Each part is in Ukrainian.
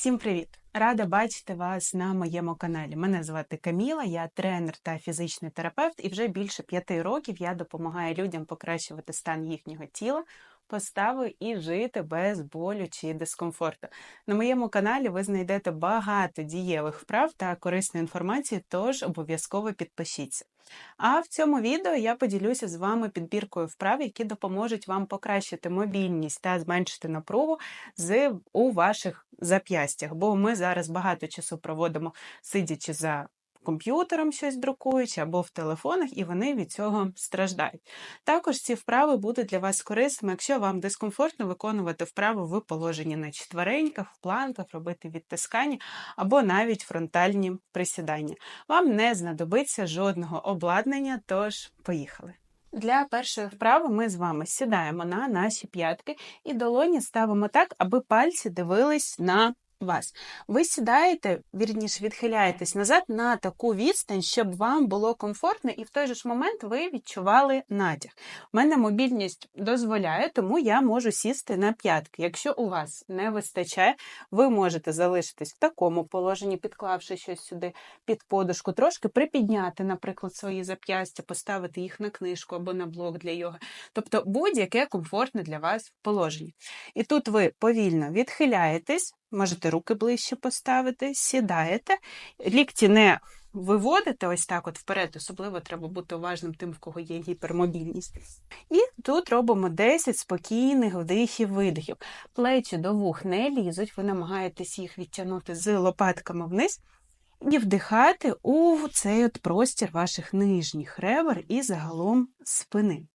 Всім привіт! Рада бачити вас на моєму каналі. Мене звати Каміла, я тренер та фізичний терапевт, і вже більше п'яти років я допомагаю людям покращувати стан їхнього тіла, постави і жити без болю чи дискомфорту. На моєму каналі ви знайдете багато дієвих вправ та корисної інформації, тож обов'язково підпишіться. А в цьому відео я поділюся з вами підбіркою вправ, які допоможуть вам покращити мобільність та зменшити напругу з у ваших зап'ястях, бо ми зараз багато часу проводимо сидячи за комп'ютером щось друкуючи або в телефонах, і вони від цього страждають. Також ці вправи будуть для вас корисними, якщо вам дискомфортно виконувати вправи в положенні на четвереньках, в планках, робити відтискання або навіть фронтальні присідання. Вам не знадобиться жодного обладнання, тож поїхали. Для першої вправи ми з вами сідаємо на наші п'ятки і долоні ставимо так, аби пальці дивились на вас. Ви сідаєте, вірніше відхиляєтесь назад на таку відстань, щоб вам було комфортно, і в той же ж момент ви відчували натяг. У мене мобільність дозволяє, тому я можу сісти на п'ятки. Якщо у вас не вистачає, ви можете залишитись в такому положенні, підклавши щось сюди під подушку, трошки припідняти, наприклад, свої зап'ястя, поставити їх на книжку або на блок для йоги. Тобто будь-яке комфортне для вас положення. І тут ви повільно відхиляєтесь. Можете руки ближче поставити, сідаєте, лікті не виводите ось так от вперед, особливо треба бути уважним тим, в кого є гіпермобільність. І тут робимо 10 спокійних вдихів-видихів. Плечі до вух не лізуть, ви намагаєтесь їх відтягнути з лопатками вниз. І вдихати у цей от простір ваших нижніх ребер і загалом спини.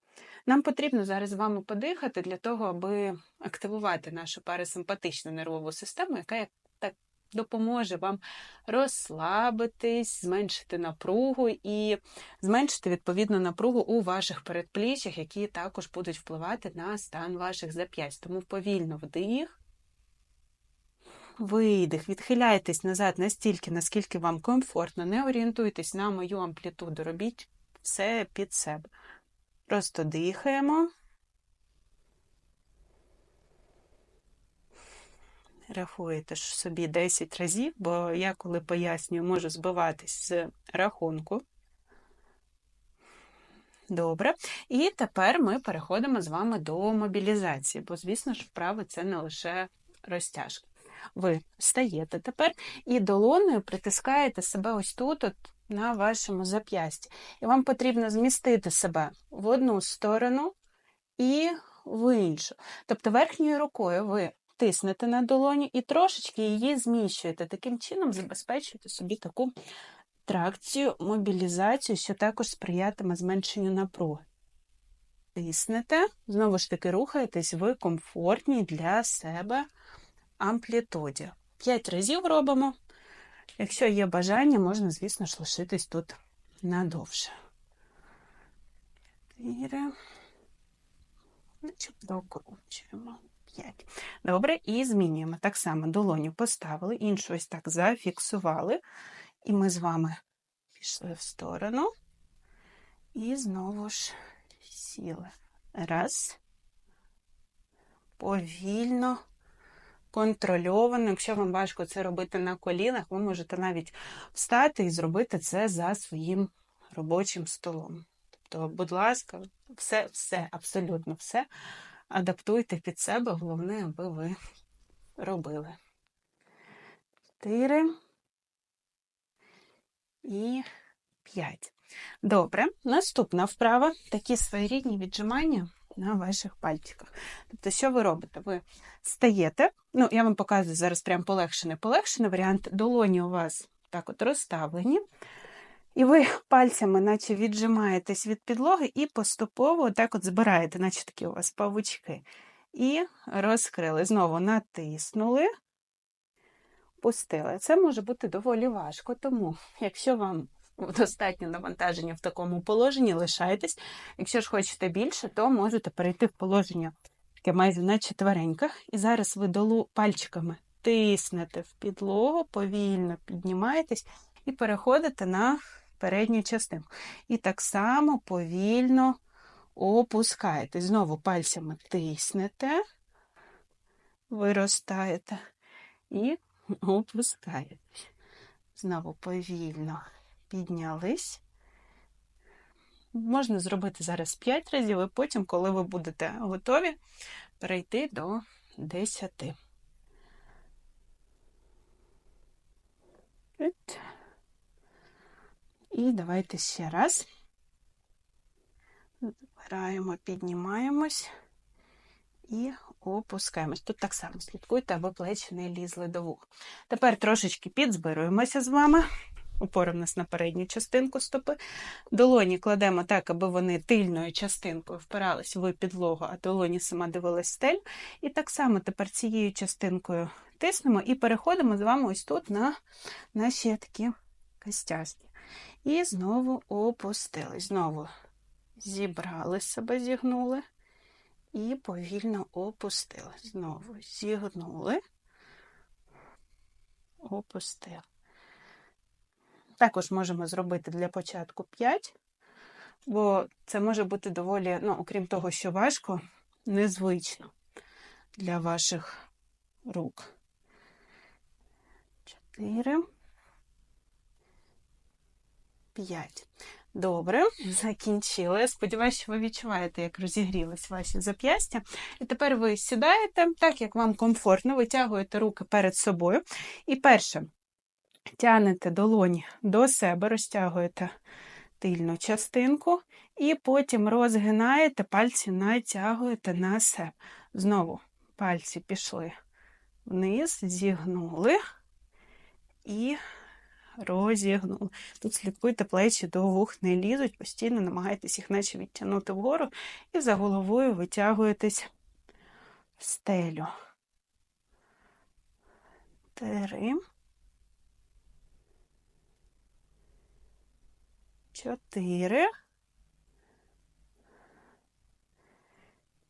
Нам потрібно зараз з вами подихати для того, аби активувати нашу парасимпатичну нервову систему, яка так допоможе вам розслабитись, зменшити напругу і зменшити відповідну напругу у ваших передпліччях, які також будуть впливати на стан ваших зап'ясть. Тому повільно вдих. Видих, відхиляйтесь назад настільки, наскільки вам комфортно, не орієнтуйтесь на мою амплітуду, робіть все під себе. Просто дихаємо. Рахуєте ж собі 10 разів, бо я, коли пояснюю, можу збиватись з рахунку. Добре. І тепер ми переходимо з вами до мобілізації, бо, звісно ж, вправи це не лише розтяжки. Ви встаєте тепер і долоною притискаєте себе ось тут, от на вашому зап'ясті. І вам потрібно змістити себе в одну сторону і в іншу. Тобто верхньою рукою ви тиснете на долоні і трошечки її зміщуєте. Таким чином забезпечуєте собі таку тракцію, мобілізацію, що також сприятиме зменшенню напруги. Тиснете, знову ж таки, рухаєтесь в комфортній для себе амплітуді. П'ять разів робимо. Якщо є бажання, можна, звісно ж, лишитись тут надовше. Чотири. Значить, докручуємо. П'ять. Добре, і змінюємо. Так само долоню поставили, іншу ось так зафіксували. І ми з вами пішли в сторону. І знову ж сіли. Раз. Повільно контрольовано. Якщо вам важко це робити на колінах, ви можете навіть встати і зробити це за своїм робочим столом. Тобто, будь ласка, все, все, абсолютно все адаптуйте під себе, головне, аби ви робили. Чотири і п'ять. Добре, наступна вправа такі своєрідні віджимання на ваших пальчиках. Тобто, що ви робите? Ви стаєте, ну, я вам показую зараз прям полегшений полегшений варіант. Долоні у вас так от розставлені. І ви пальцями, наче віджимаєтесь від підлоги, і поступово так от збираєте, наче такі у вас павучки. І розкрили. Знову натиснули, пустили. Це може бути доволі важко, тому, якщо вам достатньо навантаження в такому положенні, лишайтесь. Якщо ж хочете більше, то можете перейти в положення таке майже на четвереньках. І зараз ви долу пальчиками тиснете в підлогу, повільно піднімаєтесь і переходите на передню частину. І так само повільно опускаєтесь. Знову пальцями тиснете, виростаєте і опускаєтесь. Знову повільно піднялись. Можна зробити зараз 5 разів, і потім, коли ви будете готові, перейти до 10. І давайте ще раз. Збираємо, піднімаємось і опускаємось. Тут так само слідкуйте, аби плечі не лізли до вух. Тепер трошечки підзбируємося з вами. Нас на передню частинку стопи. Долоні кладемо так, аби вони тильною частинкою впирались в підлогу, а долоні сама дивилась стель. І так само тепер цією частинкою тиснемо і переходимо з вами ось тут на наші такі костяшки. І знову опустились. Знову зібрали себе, зігнули. І повільно опустили. Знову зігнули, опустили. Також можемо зробити для початку 5, бо це може бути доволі, ну, окрім того, що важко, незвично для ваших рук. 4. 5. Добре, закінчили. Я сподіваюся, що ви відчуваєте, як розігрілись ваші зап'ястя. І тепер ви сідаєте так, як вам комфортно, витягуєте руки перед собою. І перше, тянете долоні до себе, розтягуєте тильну частинку, і потім розгинаєте, пальці натягуєте на себе. Знову пальці пішли вниз, зігнули і розігнули. Тут слідкуйте, плечі до вух не лізуть, постійно намагайтесь їх наче відтягнути вгору і за головою витягуєтесь в стелю. Три. Чотири.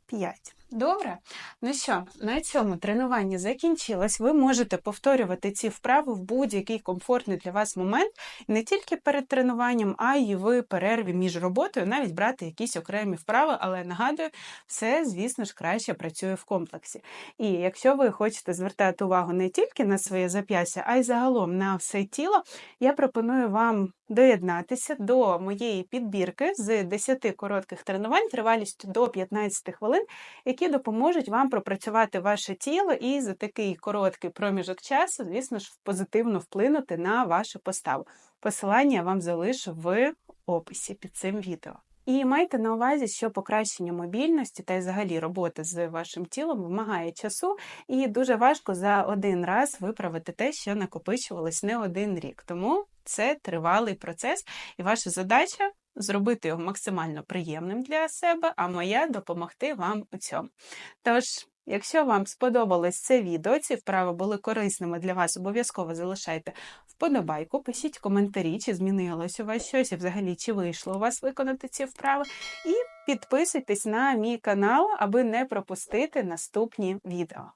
П'ять. Добре. Ну що, на цьому тренування закінчилось. Ви можете повторювати ці вправи в будь-який комфортний для вас момент, не тільки перед тренуванням, а й в перерві між роботою, навіть брати якісь окремі вправи, але нагадую, все, звісно ж, краще працює в комплексі. І якщо ви хочете звертати увагу не тільки на своє зап'ястя, а й загалом на все тіло, я пропоную вам доєднатися до моєї підбірки з 10 коротких тренувань тривалістю до 15 хвилин, які допоможуть вам пропрацювати ваше тіло і за такий короткий проміжок часу, звісно ж, позитивно вплинути на вашу поставу. Посилання я вам залишу в описі під цим відео. І майте на увазі, що покращення мобільності та й взагалі роботи з вашим тілом вимагає часу, і дуже важко за один раз виправити те, що накопичувалось не один рік. Тому це тривалий процес, і ваша задача зробити його максимально приємним для себе, а моя допомогти вам у цьому. Тож. Якщо вам сподобалось це відео, ці вправи були корисними для вас, обов'язково залишайте вподобайку, пишіть коментарі, чи змінилось у вас щось, і взагалі чи вийшло у вас виконати ці вправи. І підписуйтесь на мій канал, аби не пропустити наступні відео.